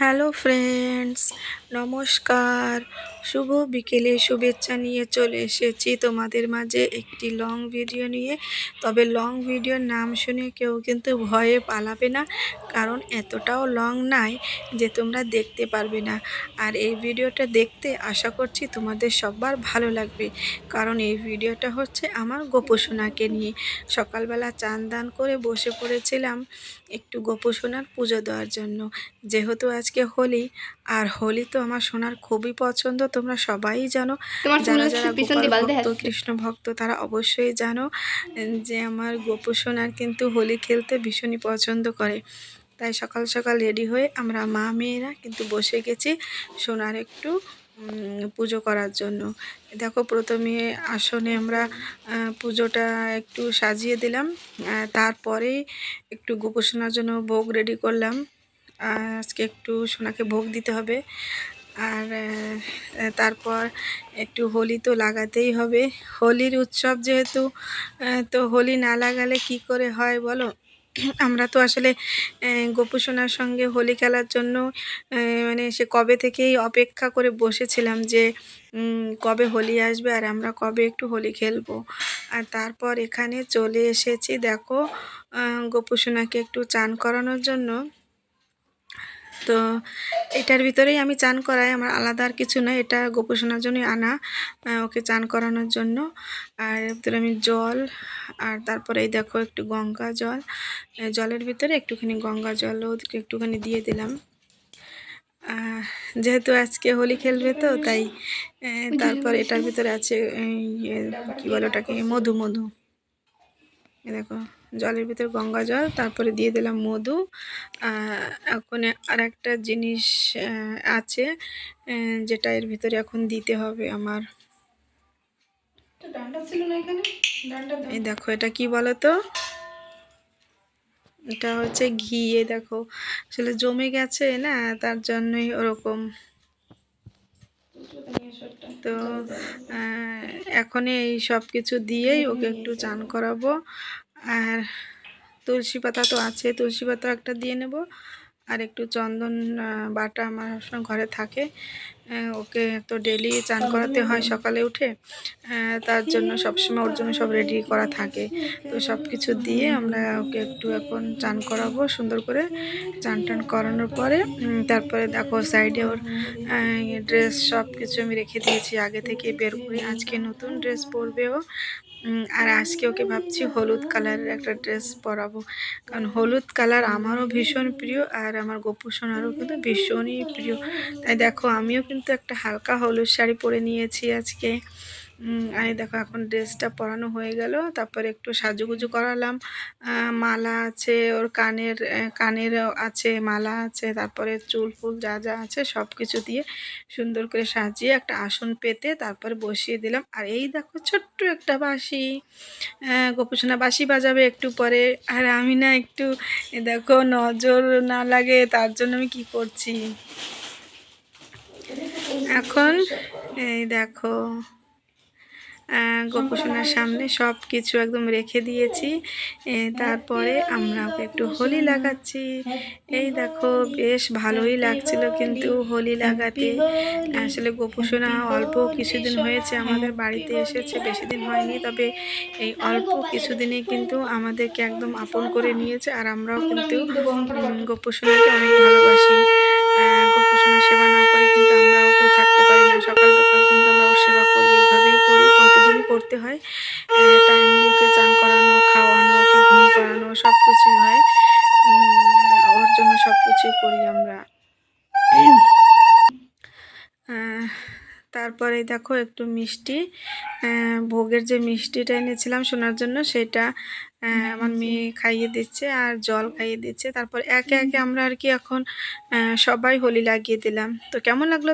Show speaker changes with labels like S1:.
S1: Hello friends নমস্কার। শুভ বিকেলে শুভেচ্ছা নিয়ে চলে এসেছি তোমাদের মাঝে একটি লং ভিডিও নিয়ে। তবে লং ভিডিওর নাম শুনে কেউ কিন্তু ভয়ে পালাবে না, কারণ এতটাও লং নাই যে তোমরা দেখতে পারবে না। আর এই ভিডিওটা দেখতে আশা করছি তোমাদের সবার ভালো লাগবে, কারণ এই ভিডিওটা হচ্ছে আমার গোপসোনাকে নিয়ে। সকালবেলা চান দান করে বসে পড়েছিলাম একটু গোপসোনার পুজো দেওয়ার জন্য। যেহেতু আজকে হোলি, আর হোলি তো আমার সোনার খুবই পছন্দ তোমরা সবাই জানো। যারা যারা গোপাল ভক্ত কৃষ্ণ ভক্ত তারা অবশ্যই জানো যে আমার গোপু সোনার কিন্তু হোলি খেলতে ভীষণই পছন্দ করে। তাই সকাল সকাল রেডি হয়ে আমরা মা মেয়েরা কিন্তু বসে গেছি সোনার একটু পুজো করার জন্য। দেখো প্রথমে আসনে আমরা পুজোটা একটু সাজিয়ে দিলাম। আহ, তারপরেই একটু গোপোষণার জন্য ভোগ রেডি করলাম। আজকে একটু সোনাকে ভোগ দিতে হবে। আর তারপর একটু হোলি তো লাগাতেই হবে। হোলির উৎসব যেহেতু তো হোলি না লাগালে কি করে হয় বলো? আমরা তো আসলে আহ, গোপু সোনার সঙ্গে হোলি খেলার জন্য মানে সে কবে থেকেই অপেক্ষা করে বসেছিলাম যে কবে হোলি আসবে আর আমরা কবে একটু হোলি খেলব। আর তারপর এখানে চলে এসেছি দেখো আহ, গোপু সোনাকে একটু চান করানোর জন্য। তো এটার ভিতরেই আমি চান করাই, আমার আলাদা আর কিছু নয়, এটা গোপোষণার জন্যই আনা ওকে চান করানোর জন্য। আর ভিতরে আমি জল, আর তারপরে এই দেখো একটু গঙ্গা জল জলের ভিতরে একটুখানি গঙ্গা জলও একটুখানি দিয়ে দিলাম। যেহেতু আজকে হোলি খেলবে তো, তাই তারপর এটার ভিতরে আছে কি বলে ওটাকে, মধু মধু। দেখো জলের ভিতরে গঙ্গা জল তারপরে দিয়ে দিলাম মধু। এখন আর একটা জিনিস আছে যেটা এর ভিতরে এখন দিতে হবে আমার। এই দেখো এটা কি বলো তো এটা হচ্ছে ঘি এই দেখো। আসলে জমে গেছে না? তার জন্যই ওরকম। তো এখনই এখন এই সব কিছু দিয়েই ওকে একটু চান করাবো। আর তুলসী পাতা তো আছে, তুলসী পাতা একটা দিয়ে নেব। আর একটু চন্দন বাটা আমার সবসময় ঘরে থাকে ওকে তো ডেলি চান করাতে হয় সকালে উঠে। আহ, তার জন্য সবসময় ওর জন্য সব রেডি করা থাকে। তো সব কিছু দিয়ে আমরা ওকে একটু এখন চান করাবো সুন্দর করে। চান টান করানোর পরে তারপরে দেখো সাইডে ওর ড্রেস সব কিছু আমি রেখে দিয়েছি। আগে থেকে বের করে। আজকে নতুন ড্রেস পরবে ও। আর আজকে ওকে ভাবছি হলুদ কালারের একটা ড্রেস পরাবো। কারণ হলুদ কালার আমারও ভীষণ প্রিয় আর আমার গোপু সোনারও কিন্তু ভীষণই প্রিয়। তাই দেখো আমিও কিন্তু একটা হালকা হলুদ শাড়ি পরে নিয়েছি আজকে। আর দেখো এখন ড্রেসটা পরানো হয়ে গেল। তারপরে একটু সাজুগুজু করালাম। মালা আছে, ওর কানের কানের আছে, মালা আছে, তারপরে চুল ফুল যা যা আছে সব কিছু দিয়ে সুন্দর করে সাজিয়ে একটা আসন পেতে তারপরে বসিয়ে দিলাম। আর এই দেখো ছোট্ট একটা বাঁশি। গোপোষণা বাঁশি বাজাবে একটু পরে। আর আমি না একটু দেখো নজর না লাগে, তার জন্য আমি কি করছি? এখন, এই দেখো গোপোষণার সামনে সব কিছু একদম রেখে দিয়েছি। তারপরে আমরা একটু হোলি লাগাচ্ছি। এই দেখো, বেশ ভালোই লাগছিল কিন্তু হোলি লাগাতে। আসলে গোপোষণা অল্প কিছুদিন হয়েছে আমাদের বাড়িতে এসেছে, বেশি দিন হয়নি, তবে এই অল্প কিছুদিনে কিন্তু আমাদেরকে একদম আপন করে নিয়েছে। আর আমরাও কিন্তু গোপোষণাকে অনেক ভালোবাসি। থাকতে পারি না। সকাল বিকাল কিন্তু আমরা ওর সেবা করি, এইভাবেই করি, প্রতিদিনই করতে হয়। টাইম ওকে চান করানো, খাওয়ানো, ওকে ঘুম পাড়ানো সব কিছুই হয় ওর জন্য সব কিছুই করি আমরা। তারপরে দেখো একটু মিষ্টি। ভোগের যে মিষ্টিটা এনেছিলাম শোনার জন্য, সেটা আমার মেয়ে খাইয়ে দিচ্ছে আর জল খাইয়ে দিচ্ছে। তারপর একে একে আমরা আর কি এখন সবাই হোলি লাগিয়ে দিলাম। তো কেমন লাগল